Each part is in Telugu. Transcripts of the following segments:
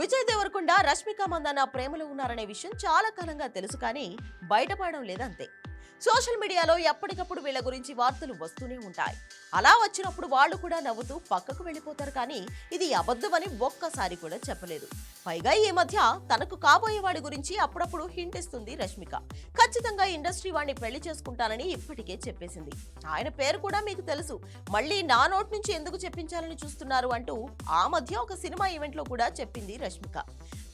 విజయ్ దేవరకొండ రష్మిక మందన్న ప్రేమలో ఉన్నారనే విషయం చాలా కాలంగా తెలుసు కానీ బయటపడడం లేదంతే. సోషల్ మీడియాలో ఎప్పటికప్పుడు వీళ్ళ గురించి వార్తలు వస్తూనే ఉంటాయి. అలా వచ్చినప్పుడు వాళ్ళు కూడా నవ్వుతూ పక్కకు వెళ్ళిపోతారు కానీ ఇది అబద్ధమని ఒక్కసారి కూడా చెప్పలేదు. పైగా ఈ మధ్య తనకు కాబోయే వాడి గురించి అప్పుడప్పుడు హింట్ ఇస్తుంది రష్మిక. ఖచ్చితంగా ఇండస్ట్రీ వాడిని పెళ్ళి చేసుకుంటానని ఇప్పటికే చెప్పేసింది. ఆయన పేరు కూడా మీకు తెలుసు. మళ్ళీ నా నోట్ నుంచి ఎందుకు చెప్పించాలని చూస్తున్నారు అంటూ ఆ మధ్య ఒక సినిమా ఈవెంట్లో కూడా చెప్పింది రష్మిక.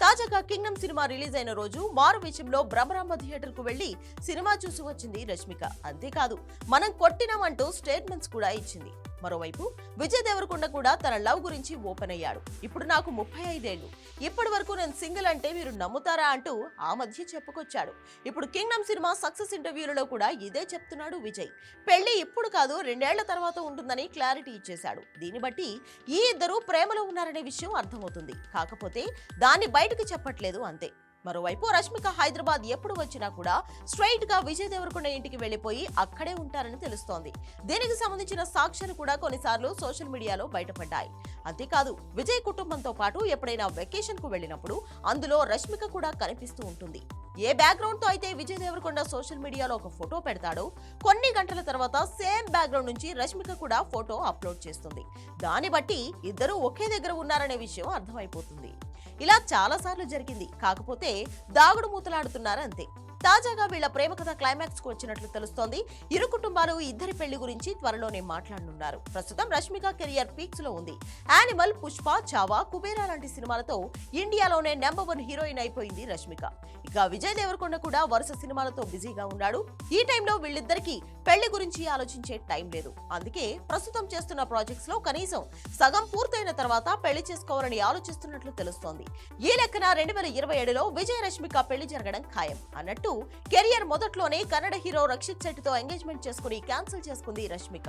తాజాగా కింగ్డమ్ సినిమా రిలీజ్ అయిన రోజు మారు విషయంలో బ్రహ్మరాంబ థియేటర్కు వెళ్ళి సినిమా చూసి వచ్చింది రష్మిక. అంతేకాదు మనం కొట్టినామంటూ స్టేట్మెంట్స్ కూడా ఇచ్చింది. మరోవైపు విజయ్ దేవరకొండ కూడా తన లవ్ గురించి ఓపెన్ అయ్యాడు. ఇప్పుడు నాకు ముప్పై ఐదేళ్ళు ఇప్పటి వరకు నేను సింగిల్ అంటే మీరు నమ్ముతారా అంటూ ఆ మధ్య చెప్పుకొచ్చాడు. ఇప్పుడు కింగ్డమ్ సినిమా సక్సెస్ ఇంటర్వ్యూలలో కూడా ఇదే చెప్తున్నాడు విజయ్. పెళ్ళి ఇప్పుడు కాదు రెండేళ్ళ తర్వాత ఉంటుందని క్లారిటీ ఇచ్చేశాడు. దీన్ని బట్టి ఈ ఇద్దరు ప్రేమలో ఉన్నారనే విషయం అర్థమవుతుంది. కాకపోతే దాన్ని బయటకు చెప్పట్లేదు అంతే. మరోవైపు రష్మిక హైదరాబాద్ ఎప్పుడు వచ్చినా కూడా స్ట్రైట్గా విజయ్ దేవరకొండ ఇంటికి వెళ్ళిపోయి అక్కడే ఉంటారని తెలుస్తోంది. దీనికి సంబంధించిన సాక్ష్యాలు కూడా కొన్నిసార్లు సోషల్ మీడియాలో బయటపడ్డాయి. అంతేకాదు విజయ్ కుటుంబంతో పాటు ఎప్పుడైనా వెకేషన్కు వెళ్ళినప్పుడు అందులో రష్మిక కూడా కనిపిస్తూ ఉంటుంది. ఏ బ్యాక్గ్రౌండ్తో అయితే విజయ్ దేవరకొండ సోషల్ మీడియాలో ఒక ఫోటో పెడతాడో కొన్ని గంటల తర్వాత సేమ్ బ్యాక్గ్రౌండ్ నుంచి రష్మిక కూడా ఫోటో అప్లోడ్ చేస్తుంది. దాన్ని బట్టి ఇద్దరు ఒకే దగ్గర ఉన్నారనే విషయం అర్థమైపోతుంది. ఇలా చాలా సార్లు జరిగింది. కాకపోతే దాగుడు మూతలాడుతున్నారంతే తాజాగా వీళ్ళ ప్రేమ కథ క్లైమాక్స్కు వచ్చినట్లు తెలుస్తోంది. ఇరు కుటుంబాలు ఇద్దరి పెళ్ళి గురించి త్వరలోనే మాట్లాడనున్నారు. ప్రస్తుతం రష్మిక కెరియర్ పీక్స్లో ఉంది. యానిమల్ పుష్ప చావా కుబేరా లాంటి సినిమాలతో ఇండియాలోనే నెంబర్ వన్ హీరోయిన్ అయిపోయింది రష్మిక. ఇక విజయ్ దేవరకొండ కూడా వరుస సినిమాలతో బిజీగా ఉన్నాడు. ఈ టైంలో వీళ్ళిద్దరికీ పెళ్ళి గురించి ఆలోచించే టైం లేదు. అందుకే ప్రస్తుతం చేస్తున్న ప్రాజెక్ట్స్లో కనీసం సగం పూర్తయిన తర్వాత పెళ్ళి చేసుకోవాలని ఆలోచిస్తున్నట్లు తెలుస్తోంది. ఈ లెక్కన రెండు వేల ఇరవై ఏడులో విజయ రష్మిక పెళ్ళి జరగడం ఖాయం అన్నట్టు కెరియర్ మొదట్లోనే కన్నడ హీరో రక్షిత్ శెట్టితో ఎంగేజ్మెంట్ చేసుకుని క్యాన్సిల్ చేసుకుంది రష్మిక.